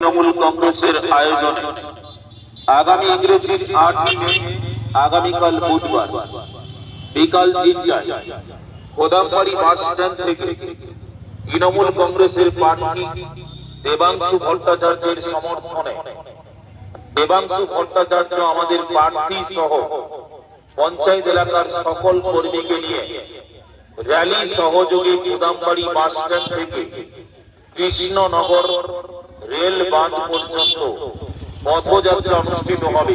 তৃণমূল কংগ্রেসের আয়োজনে। আগামী ইংরেজির মে আগামীকাল বুধবার, বিকাল তিনটায় কোদামবাড়ি বাস স্ট্যান্ড থেকে তৃণমূল কংগ্রেসের দেবাংশু ভট্টাচার্যের সমর্থনে, দেবাংশু ভট্টাচার্য আমাদের প্রার্থী সহ পঞ্চায়েত এলাকার সকল কর্মীকে নিয়ে র্যালি সহযোগে কোদামবাড়ি বাস স্ট্যান্ড থেকে কৃষ্ণনগর রেল বাঁধ পর্যন্ত পথযাত্রা অনুষ্ঠিত হবে।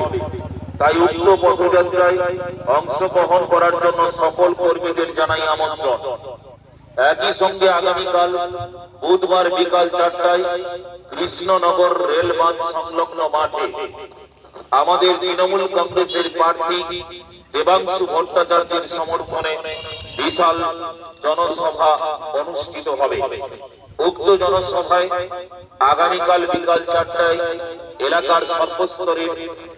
তাই উক্ত পথযাত্রায় অংশগ্রহণ করার জন্য সকল কর্মীদের জানাই আমন্ত্রণ। একই সঙ্গে আগামীকাল বুধবার বিকাল চারটায় কৃষ্ণনগর রেল বাঁধ সংলগ্ন মাঠে আমাদের তৃণমূল কংগ্রেসের প্রার্থী দেবাংশু ভট্টাচার্যের সমর্থনে বিশাল জনসভা অনুষ্ঠিত হবে। উক্ত জনসভায় আগামীকাল বিকাল চারটায় এলাকার সর্বস্তরের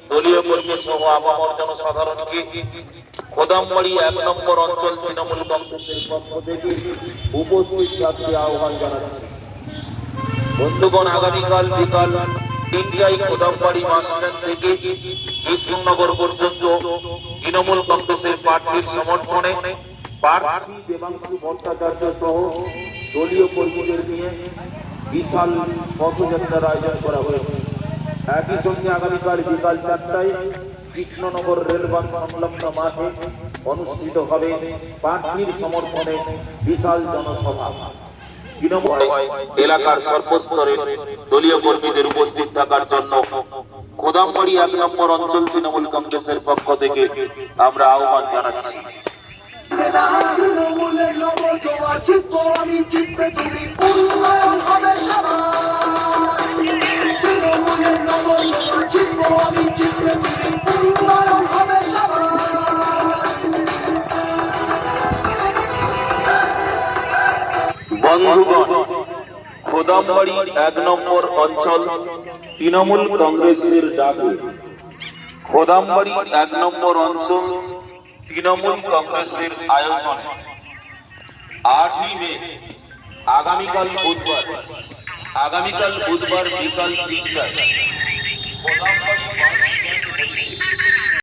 দলীয় কর্মী সহ আপামর জনসাধারণকে খোদামবাড়ি এক নম্বর অঞ্চল তৃণমূল কংগ্রেসের পক্ষ থেকে উপস্থিত থাকতে আহ্বান জানাচ্ছি। বন্ধুগণ, আগামীকাল বিকাল তিনটায় কোদামবাড়ি বাস স্ট্যান্ড থেকে কৃষ্ণনগর পর্যন্ত তৃণমূল কংগ্রেসের প্রার্থীর সমর্থনে প্রার্থী দেবাংশু ভট্টাচার্য সহ দলীয় কর্মীদের নিয়ে বিশাল পথযাত্রার আয়োজন করা হয়েছে একই সঙ্গে আগামীকাল বিকাল চারটায় কৃষ্ণনগর রেলবান সংলগ্ন মাঠে অনুষ্ঠিত হবে প্রার্থীর সমর্থনে বিশাল জনসভা। এলাকার সর্বস্তরের দলীয় কর্মীদের উপস্থিত থাকার জন্য কোদামবাড়ি এক নম্বর অঞ্চল তৃণমূল কংগ্রেসের পক্ষ থেকে আমরা আহ্বান জানাচ্ছি। আমি বন্ধুগণ খোদামবাড়ি এক নম্বর অঞ্চল তৃণমূল কংগ্রেসের ডাকে। খোদামবাড়ি এক নম্বর অঞ্চল তৃণমূল কংগ্রেসের আয়োজনে আটই মে আগামীকাল বুধবার আগামীকাল বুধবার বিকাল তিনটায়।